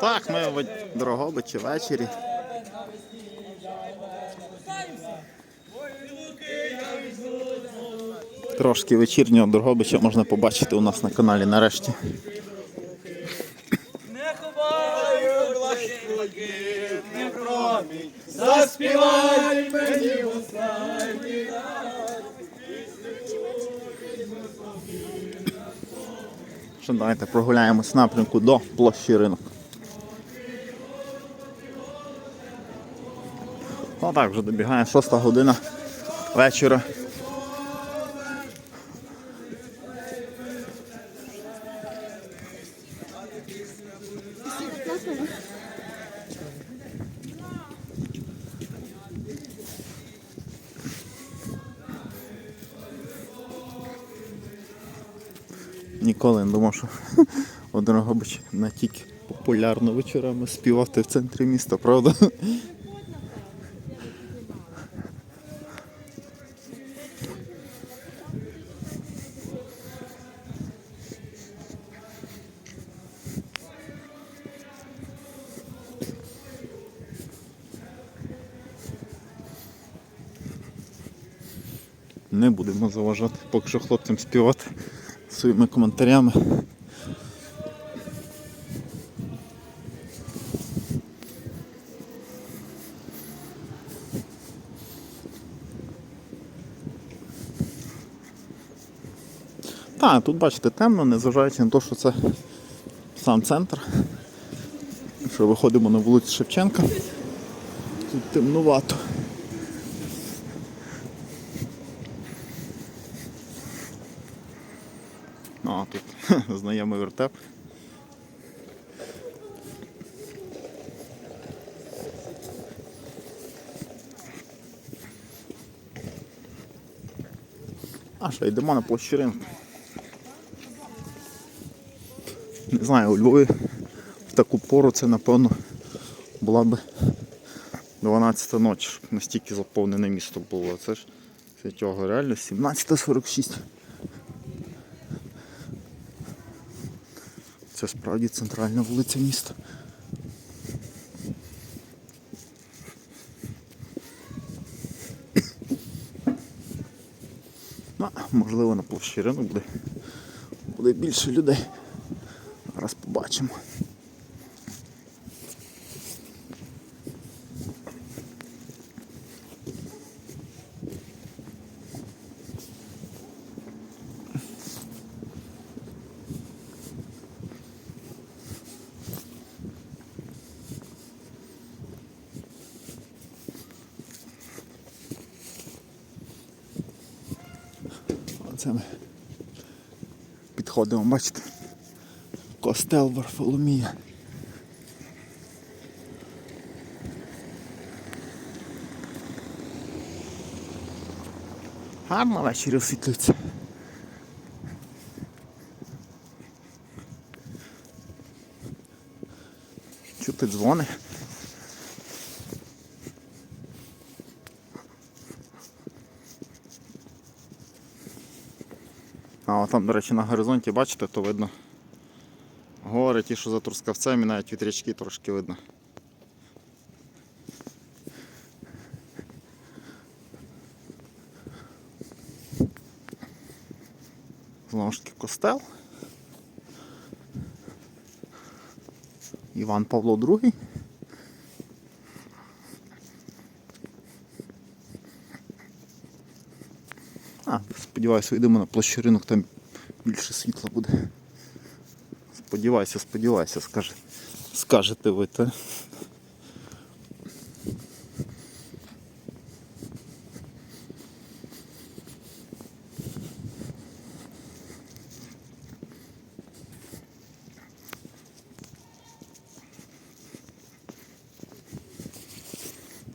Так, ми в Дрогобичі ввечері. Трошки вечірнього Дрогобича можна побачити у нас на каналі нарешті. Не ховаю блакитники, не промінь, заспівай мені останній раз. Що давайте прогуляємось напрямку до площі ринок. Ну так, вже добігає 6 година вечора. Ніколи не думав, що у Дрогобичі настільки популярно вечорами співати в центрі міста, правда? Не будемо заважати поки що хлопцям співати своїми коментарями. Так, тут бачите темно, незважаючи на те, що це сам центр. Що виходимо на вулицю Шевченка. Тут темнувато. Ну, а тут знайомий вертеп. А що, йдемо на площу ринку. Не знаю, у Львові в таку пору це напевно була би 12 ночі, щоб настільки заповнене місто було. Це ж цього реально 17.46. Це справді центральна вулиця міста. Ну, можливо, на площі ринок буде, буде більше людей. Зараз побачимо. Оце ми підходимо, бачите. Костел Варфоломія. Гарно ввечері освітлюється. Чути дзвони. А там, до речі, на горизонті, бачите, то видно гори, ті, що за Трускавцем, і навіть вітрячки трошки видно. Знову ж таки костел. Іван Павло II. А, сподіваюся, йдемо на площу ринок, там більше світла буде. Сподівайся, сподівайся, скаже, скажете ви те.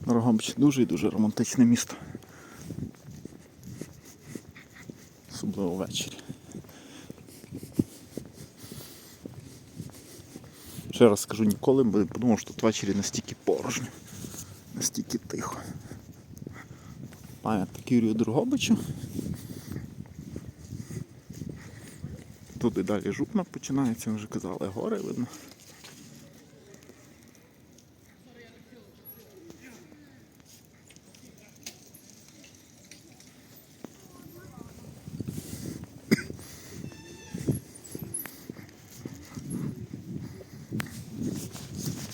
Рогомич дуже і дуже романтичне місто. Особливо ввечері. Ще раз скажу, ніколи не подумав, що тут ввечері настільки порожньо, настільки тихо. Пам'ятник Юрію Дрогобичу. Тут і далі жупна починається, вже казали, гори видно.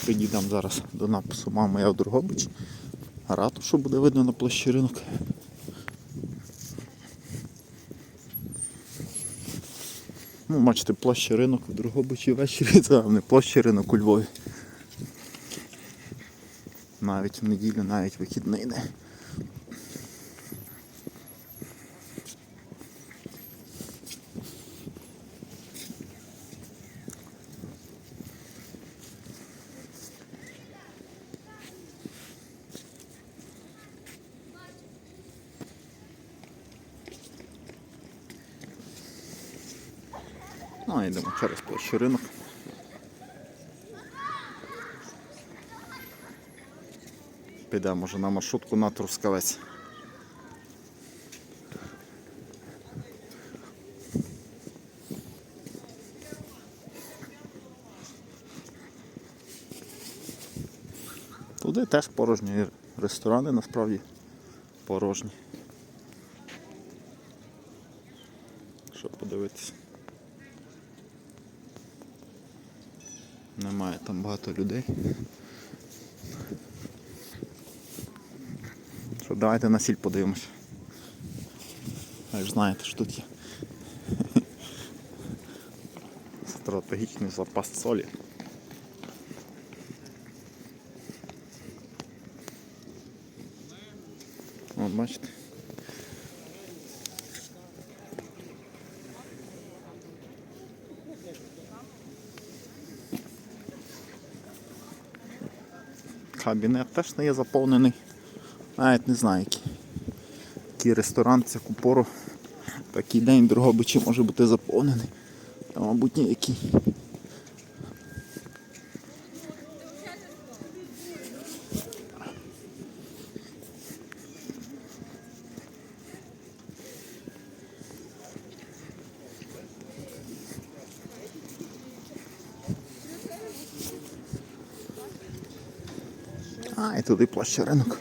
Підійдемо зараз до напису Мама я в Другобич. Ратушу буде видно на площі ринок. Ну, бачите, площа ринок в Другобичі ввечері, це не площа ринок у Львові. Навіть в неділю, навіть вихідний не. Ну, йдемо через площу ринок. Підемо може на маршрутку на Трускавець. Туди теж порожні ресторани, насправді порожні. Що подивитися. Немає там багато людей. Що, давайте на сіль подивимось. Ви ж знаєте, що тут є. Стратегічний запас солі. От бачите. Кабінет теж не є заповнений. Навіть не знаю, який, який ресторан, це купору. Такий день Дрогобичі може бути заповнений. Та, мабуть, ніякий. А, і туди площа ринок.